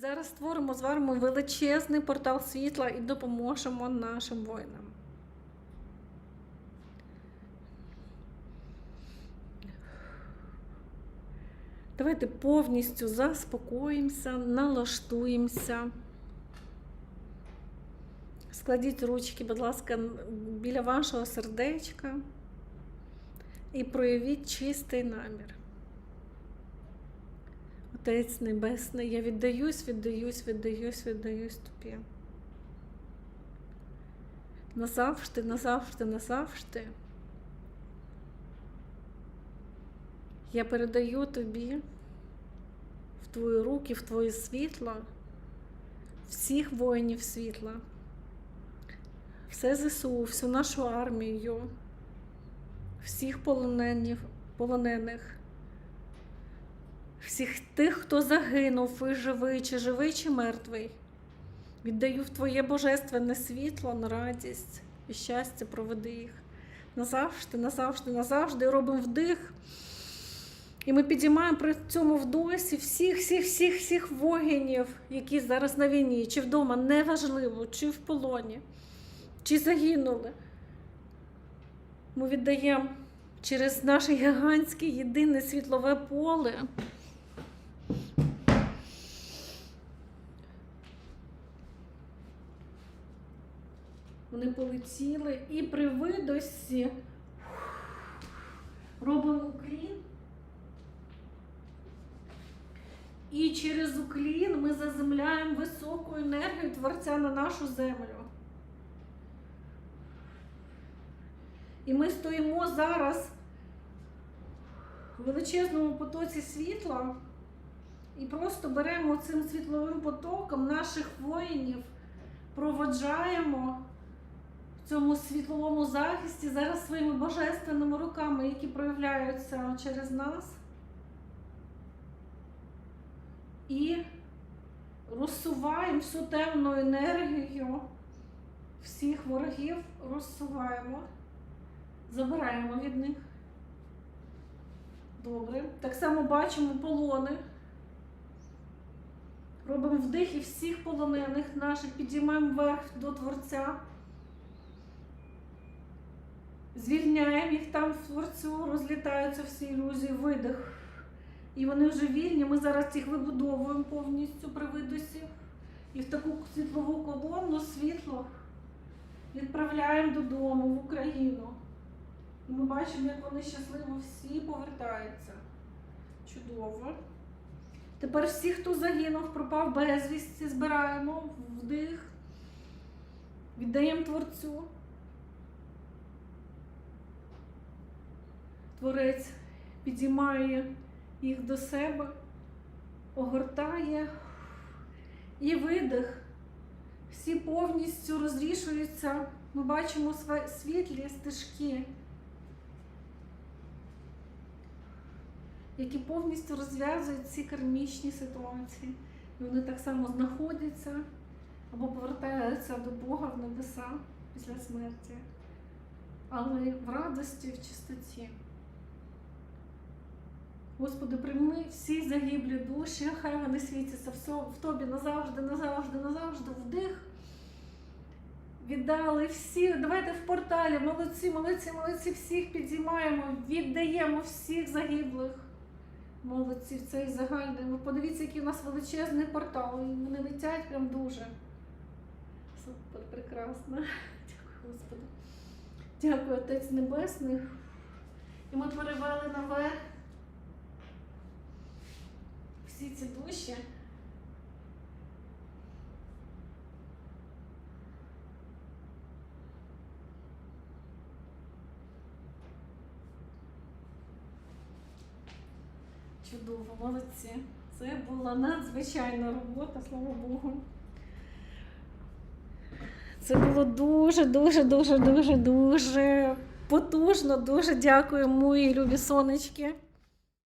Зараз створимо з вами величезний портал світла і допоможемо нашим воїнам. Давайте повністю заспокоїмося, налаштуємося. Складіть ручки, будь ласка, біля вашого сердечка і проявіть чистий намір. Отець Небесний, я віддаюсь, віддаюсь, віддаюсь, віддаюсь тобі. Назавжди, назавжди, назавжди. Я передаю тобі в твої руки, в твоє світло, всіх воїнів світла, все ЗСУ, всю нашу армію, всіх полонених, всіх тих, хто загинув, і живий, чи живий, чи мертвий. Віддаю в Твоє божественне світло на радість і щастя, проведи їх назавжди, назавжди, назавжди. Робимо вдих. І ми підіймаємо при цьому вдосі всіх, всіх, всіх, всіх воїнів, які зараз на війні, чи вдома, неважливо, чи в полоні, чи загинули. Ми віддаємо через наше гігантське єдине світлове поле. Вони полетіли і при видосі робимо уклін. І через уклін ми заземляємо високу енергію Творця на нашу землю. І ми стоїмо зараз в величезному потоці світла і просто беремо цим світловим потоком наших воїнів, проводжаємо цьому світловому захисті зараз своїми божественними руками, які проявляються через нас. І розсуваємо всю темну енергію всіх ворогів, розсуваємо, забираємо від них. Добре. Так само бачимо полони. Робимо вдих і всіх полонених наших підіймаємо вверх до Творця. Звільняємо їх там в Творцю, розлітаються всі ілюзії, видих. І вони вже вільні. Ми зараз їх вибудовуємо повністю при видосі. І в таку світлову колонну світло відправляємо додому в Україну. І ми бачимо, як вони щасливо всі повертаються. Чудово. Тепер всі, хто загинув, пропав безвісті, збираємо вдих, віддаємо Творцю. Творець підіймає їх до себе, огортає і видих. Всі повністю розрішуються. Ми бачимо світлі стежки, які повністю розв'язують ці кармічні ситуації. І вони так само знаходяться або повертаються до Бога в небеса після смерті, але в радості, в чистоті. Господи, прийми всі загиблі душі, хай вони світяться в тобі назавжди, назавжди, назавжди, вдих. Віддали всі. Давайте в порталі. Молодці, молодці, молодці, всіх підіймаємо, віддаємо всіх загиблих. Молодці в цей загальний. Ви подивіться, який у нас величезний портал. Вони летять прям дуже. Супер, прекрасно. Дякую, Господи. Дякую, Отець Небесний. І ми перевели наверх всі ці душі. Чудово, молодці. Це була надзвичайна робота, слава Богу. Це було дуже, дуже, дуже, дуже, дуже потужно. Дуже дякую, мої любі сонечки.